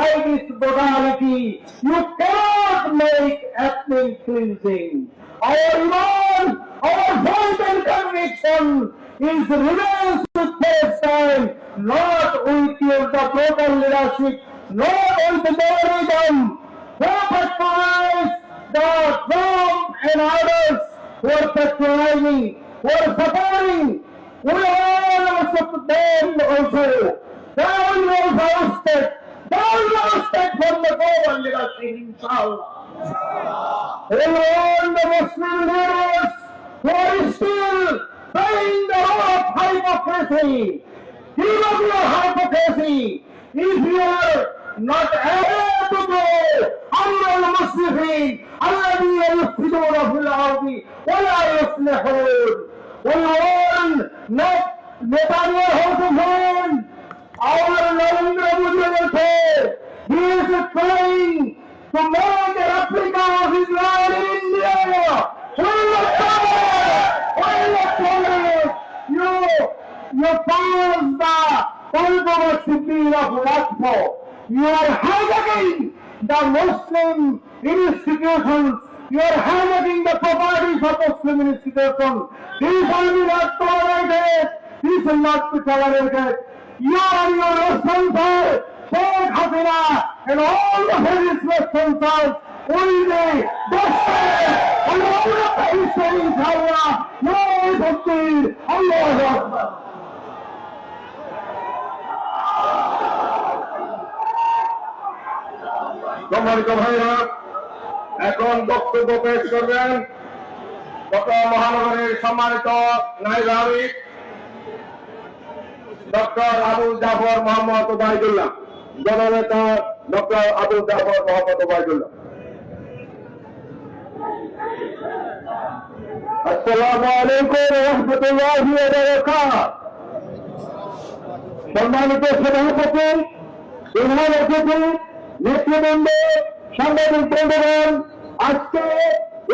by this modality. You cannot make ethnic cleansing. Our iman, our faith and conviction is remains with Palestine, not with the local leadership, not with the terrorism. Prophet the Trump and others were patronizing, were supporting. We all support them also. They will also respect. They will respect from the global leadership, inshallah. All the Muslim leaders who are still playing the role of hypocrisy. Give up your hypocrisy. If you are not able to go, أمر المسلمين الذين يفسدون في الأرض ولا يصلحون. We warn not Netanyahu to win. Are hijacking the Muslim institutions. You are hijacking the properties of Muslim institutions. These will be not tolerated. These will not be tolerated. You are your responsible. Sheikh Hasina and all the His responsible will be destroyed. And all the Palestine inshallah. No Bhakti. Allah Akbar. সম্মানিত ভাইরা এখন বক্তব্য পেশ করবেন ঢাকা মহানগরীর সম্মানিত নাইব আমির ডক্টর আবুল জাফর মোহাম্মদ ওবায়দুল্লাহ, জননেতা ডক্টর আবুল জাফর মোহাম্মদ ওবায়দুল্লাহ। আসসালামু আলাইকুম রহমতুল্লাহ সম্মানিত সভাপতি, প্রধান অতিথি, নেতৃবৃন্দ, সাংবাদিক বন্ধুগণ, আজকে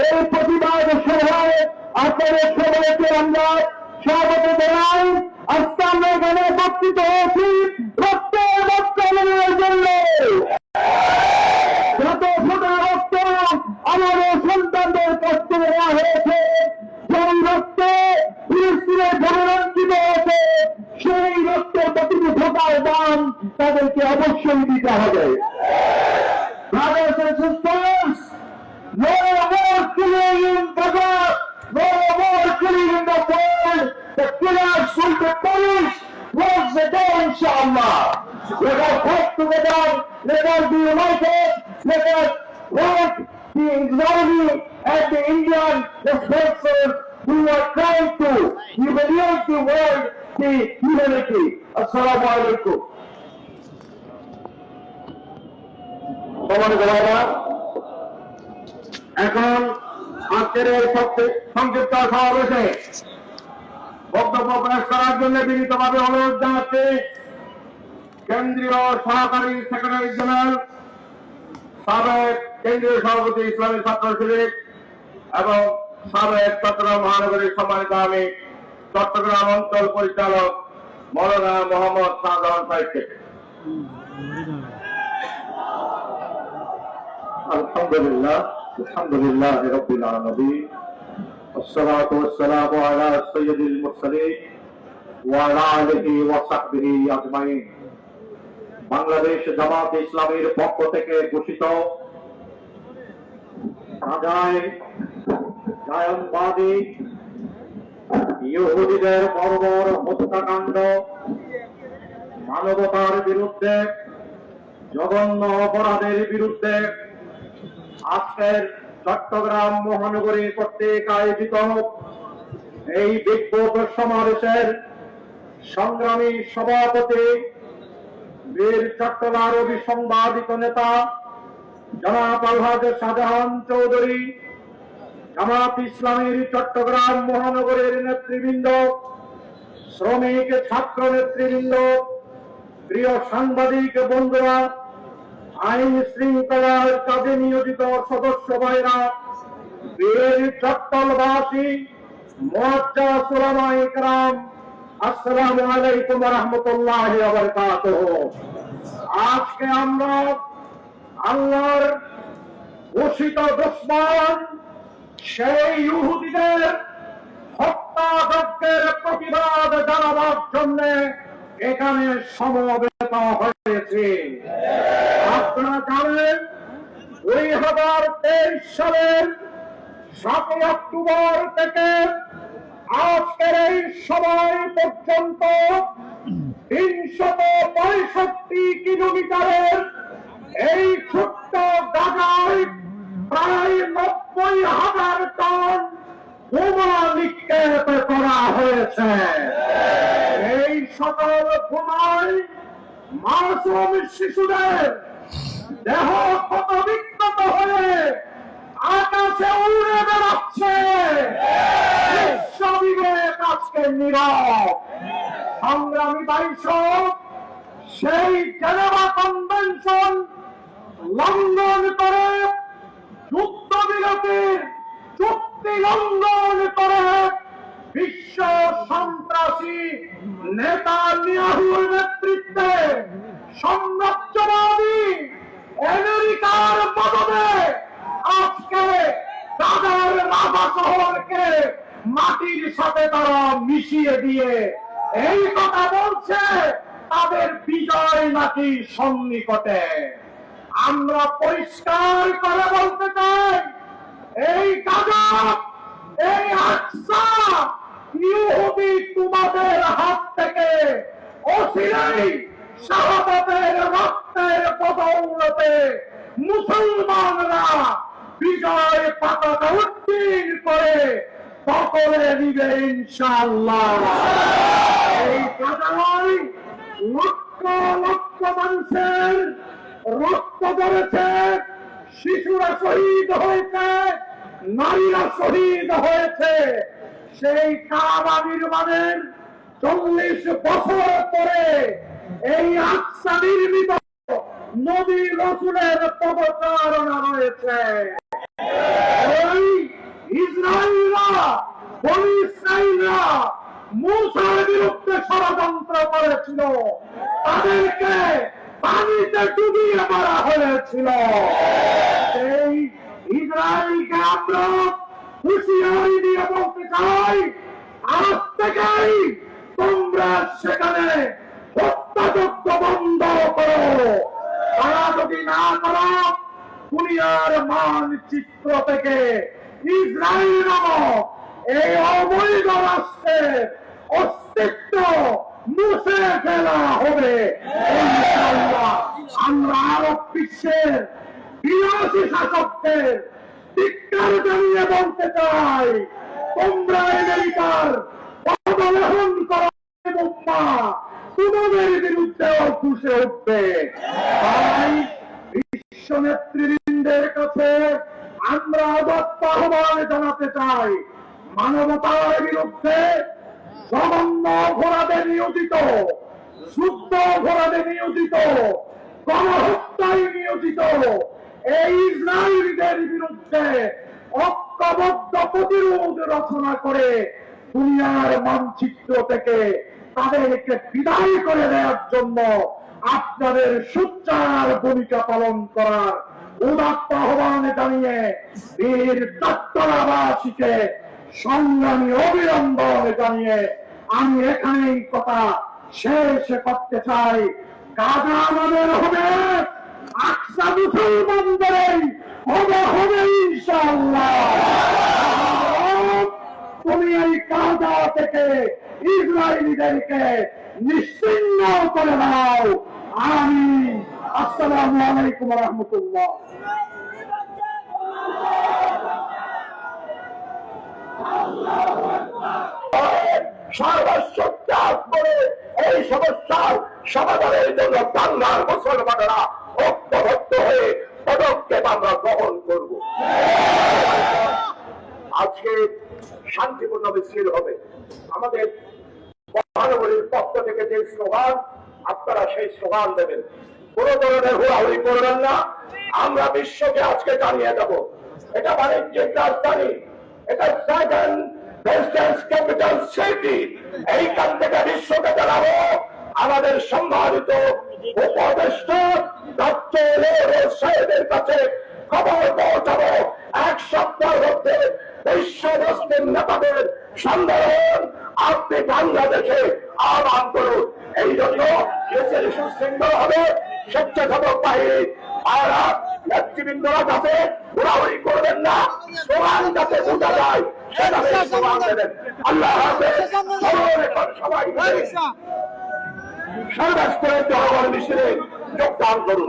এই প্রতিবাদ সভায় আপনাদের সবাইকে আমরা স্বাগত জানাই। আজকে আমরা এখানে একত্রিত হয়েছি রক্তের রক্তের জন্য। যত ফোটা রক্ত আমাদের সন্তানদের কষ্ট দেওয়া হয়েছে সেই রক্তে ফিলিস্তিনের গণরঞ্চিত হয়েছে, সেই রক্তের প্রতিটি ফোটার দাম তাদেরকে অবশ্যই দিতে হবে। Israeli and the Indian sponsors who are trying to humiliate the world, the humanity. Assalamu alaikum. এখন আজকের এই সংক্ষিপ্ত সমাবেশে বক্তব্য প্রকাশ করার জন্য বিনীতভাবে অনুরোধ জানাচ্ছি কেন্দ্রীয় সহকারী সেক্রেটারি জেনারেল সাবেক কেন্দ্রীয় সভাপতি ইসলামী ছাত্র শিবির এবং সাবেক চট্টগ্রাম মহানগরীর সম্মানিত আমি চট্টগ্রাম অঞ্চল পরিচালক মৌলানা মোহাম্মদ শাহজাহান সাহেবকে الحمد لله الحمد لله رب العالمين والصلاة والسلام على سيد المرسلين وعلى آله وصحبه أجمعين বাংলাদেশ জামাত ইসলামের পক্ষ থেকে ঘোষিত সাজায় জায়নবাদী ইহুদিদের বর্বর হত্যাকাণ্ড মানবতার বিরুদ্ধে, জঘন্য অপরাধের বিরুদ্ধে আজকের চট্টগ্রাম মহানগরী কর্তৃক আয়োজিত এই বিক্ষোভ সমাবেশের সংগ্রামী সভাপতি বীর চট্টগ্রাম অভিসংবাদিত নেতা জনাব আলহাজ শাহজাহান চৌধুরী জামাত ইসলামের চট্টগ্রাম মহানগরের নেতৃবৃন্দ, শ্রমিক, ছাত্র নেতৃবৃন্দ, প্রিয় সাংবাদিক বন্ধুরা, আইন শৃঙ্খলার কাজে নিয়োজিত সদস্য ভাইরা বীর চট্টলবাসী মোয়াজ্জা সুলামা ইকরাম, আসসালামু আলাইকুম রহমতুল্লাহ আজকে আমরা আল্লাহর ঘোষিত দুশ্মন সেই ইহুদিদের হত্যাযজ্ঞের প্রতিবাদ জানাবার জন্য এখানে সমবেত হয়েছে। আপনারা জানেন, দুই হাজার তেইশ সালের সাতই অক্টোবর থেকে আজকের এই সময় পর্যন্ত তিনশত পঁয়ষট্টি কিলোমিটারের এই ছোট্ট গাজায় প্রায় নব্বই হাজার টন বোমা নিক্ষেপ করা হয়েছে। এই সকল বোমায় মাসুম শিশুদের দেহ ক্ষত বিক্ষত হয়ে আকাশে উড়ে বেড়াচ্ছে। বিশ্ববিবেক আজকে নীরব। সংগ্রামী বাইশ সেই জেনেভা কনভেনশন লঙ্ঘন করে। যুদ্ধবিরতির চুক্তি লঙ্ঘন করে। বিশ্ব সন্ত্রাসী নেতা নিয়াহুর নেতৃত্বে সাম্রাজ্যবাদী আমেরিকার মদদে আজকে তাদের রাজা শহরকে মাটির সাথে তারা মিশিয়ে দিয়ে এই কথা বলছে তাদের বিজয় নাকি সন্নিকটে। আমরা পরিষ্কার করে বলতে চাই, এই গাজব এই আকসা ইহুদি তোমাদের হাত থেকে অচিরেই শাহাদাতের রক্তের বদৌলতে মুসলমানরা বিজয় পতাকা উত্তীর্ণ করে সকলে নিবে ইনশাআল্লাহ। এই গাজায় লক্ষ লক্ষ মানুষের রক্ত ধরেছে, শিশুরা শহীদ হয়েছে, নারীরা শহীদ হয়েছে। সেই কাবা নির্মাণের চল্লিশ বছর পরে এই আকসা নির্মিত নবী রসুলের পদচারণা রয়েছে ওই ইসরায়েলরা মুসার বিরুদ্ধে ষড়যন্ত্র করেছিল। তাদেরকে পানিতে ডুবিয়ে মারা হয়েছিল। সেই ইসরায়েলকে আমরা হুঁশিয়ারি দিয়ে বলতে চাই তোমরা সেখানে বন্ধ করো। তারা যদি না করো, দুনিয়ার মানচিত্র থেকে ইসরায়েল নামক এই অবৈধ রাষ্ট্রের অস্তিত্ব মুছে ফেলা হবে। আমরা আরব বিশ্বের বিরাশি শাসকদের ধিক্কার জানিয়ে বলতে চাই, তোমরা আমেরিকার পদলেহন করা তোমাদের বিরুদ্ধেও খুশে উঠবে তাই বিশ্ব নেতৃবৃন্দের কাছে আমরা অদত্ত আহ্বান জানাতে চাই, মানবতার বিরুদ্ধে জঘন্য অপরাধে নিয়োজিত, শুদ্ধ অপরাধে নিয়োজিত, গণহত্যায় নিয়োজিত, এই ইসরায়েলদের বিরুদ্ধে ঐক্যবদ্ধ প্রতিরোধ রচনা করে দুনিয়ার মানচিত্র থেকে তাদেরকে বিদায় করে দেওয়ার জন্য আপনাদের সুচার ভূমিকা পালন করার উদাত্ত আহ্বান জানিয়ে বীর চট্টরাবাসীকে সংগ্রামী অভিনন্দন জানিয়ে আমি এখানেই কথা শেষ করতে চাই। কাজা আমাদের হবে, আকসা হবে হবে তুমি এই কাজা থেকে ইসরায়েলিদেরকে নিশ্চিন্ন করে দাও। আমি আসসালামু আলাইকুম রহমতুল্লাহ। এই সমস্যার সমাধানের জন্য বাংলার মুসলমানেরা ঐক্যবদ্ধ হয়ে পদক্ষেপ আমরা গ্রহণ করব। আজকে শান্তিপূর্ণ মিছিল হবে। আমাদের মহানগরীর পক্ষ থেকে যে স্লোগান, আপনারা সেই স্লোগান দেবেন। কোন ধরনের হুড়াহুড়ি করবেন না। আমরা বিশ্বকে আজকে জানিয়ে দেব। এটা বাণিজ্যিক রাজধানী। এটা সেকেন্ড প্রেসিডেন্স ক্যাপিটাল সিটি এইখান থেকে বিশ্বকে জানাব আমাদের সম্মানিত উপদেষ্টা ডক্টর সাহেবের কাছে খবর পৌঁছাবো। এক সপ্তাহের মধ্যে বিশ্ব নেতাদের সম্মেলন আপনি বাংলাদেশে আহ্বান করুন। এই জন্য দেশের সুশৃঙ্খল হবে স্বেচ্ছাসেবক বাহিনী আর নেতৃবৃন্দরা যাতে ঘোরাঘুরি করবেন না। স্লোগান যাতে বোঝা যায় সেভাবে স্লোগান দেবেন। আল্লাহ হাফেজ সবাই সবাই মিলে সর্বস্তরের জনগণ মিছিলে যোগদান করুন।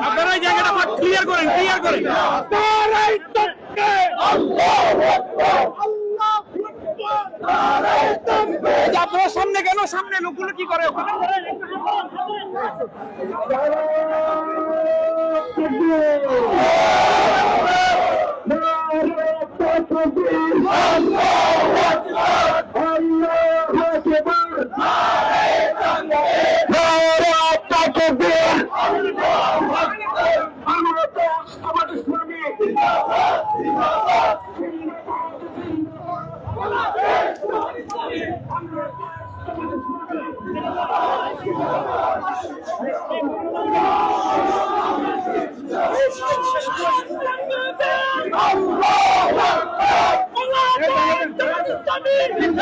আপনারা এই জায়গাটা ক্লিয়ার করেন ক্লিয়ার করেন। সামনে কেন সামনে লোকগুলো কি করে? ওখানে নবী আল্লাহু আকবার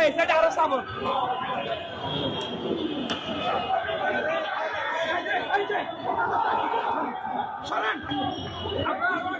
ভাই এটা আরও সামন এক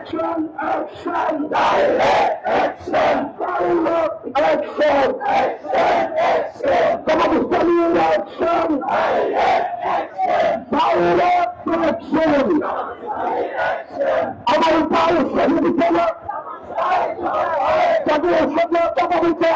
Action! Action! Direct action! Direct action! Action! Action! Pakistani action! Direct action! Direct action! আমার উপায় শহীদ কেনা তাদের সাথে কথা বলতে